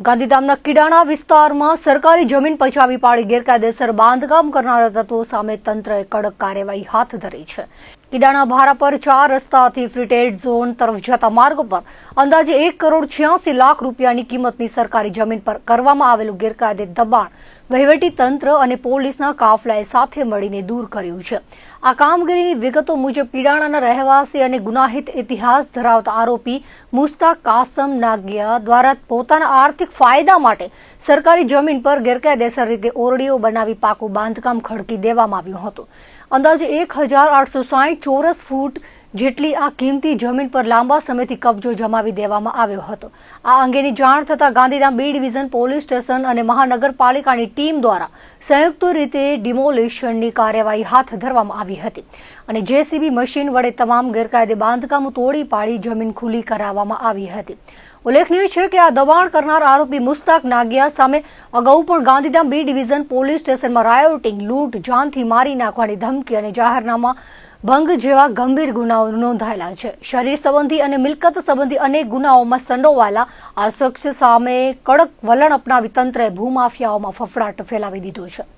ગાંધીધામના કિડાણા વિસ્તારમાં સરકારી જમીન પછાવી પાડી ગેરકાયદેસર બાંધકામ કરનારા તત્વો સામે તંત્રએ કડક કાર્યવાહી હાથ ધરી છે. કિડાણા ભારા પર ચાર રસ્તાથી ફ્રીટેડ ઝોન તરફ જતા માર્ગ પર અંદાજે એક કરોડ છ્યાસી લાખ રૂપિયાની કિંમતની સરકારી જમીન પર કરવામાં આવેલું ગેરકાયદે દબાણ વહીવટી તંત્ર અને પોલીસના કાફલાએ સાથે મળીને દૂર કર્યું છે. આ કામગીરીની વિગતો મુજબ પીડાણાના રહેવાસી અને ગુનાહિત ઇતિહાસ ધરાવતા આરોપી મુસ્તાક કાસમ નાગિયા દ્વારા પોતાના આર્થિક ફાયદા માટે સરકારી જમીન પર ગેરકાયદેસર રીતે ઓરડીઓ બનાવી પાકું બાંધકામ ખડકી દેવામાં આવ્યું હતું. અંદાજે એક હજાર આઠસો સાહીઠ ચોરસ ફૂટ જેટલી આ કિંમતી જમીન પર લાંબા સમયથી કબજો જમાવી દેવામાં આવ્યો હતો. આ અંગેની જાણ થતાં Gandhidham B division, police station અને મહાનગરપાલિકાની ટીમ દ્વારા સંયુક્ત રીતે ડિમોલિશનની કાર્યવાહી હાથ ધરવામાં આવી હતી અને જેસીબી મશીન વડે તમામ ગેરકાયદે બાંધકામો તોડી પાડી જમીન ખુલ્લી કરાવવામાં આવી હતી. ઉલ્લેખનીય છે કે આ દબાણ કરનાર આરોપી મુસ્તાક નાગિયા સામે અગાઉ પણ ગાંધીધામ બી ડિવિઝન, પોલીસ સ્ટેશનમાં રાયોટિંગ, લૂંટ, જાનથી મારી નાખવાની ધમકી અને જાહેરનામા ભંગ જેવા ગંભીર ગુનાઓ નોંધાયેલા છે. શરીર સંબંધી અને મિલકત સંબંધી અનેક ગુનાઓમાં સંડોવાયેલા આ શખ્સ સામે કડક વલણ અપનાવી તંત્રએ ભૂમાફિયાઓમાં ફફડાટ ફેલાવી દીધો છે.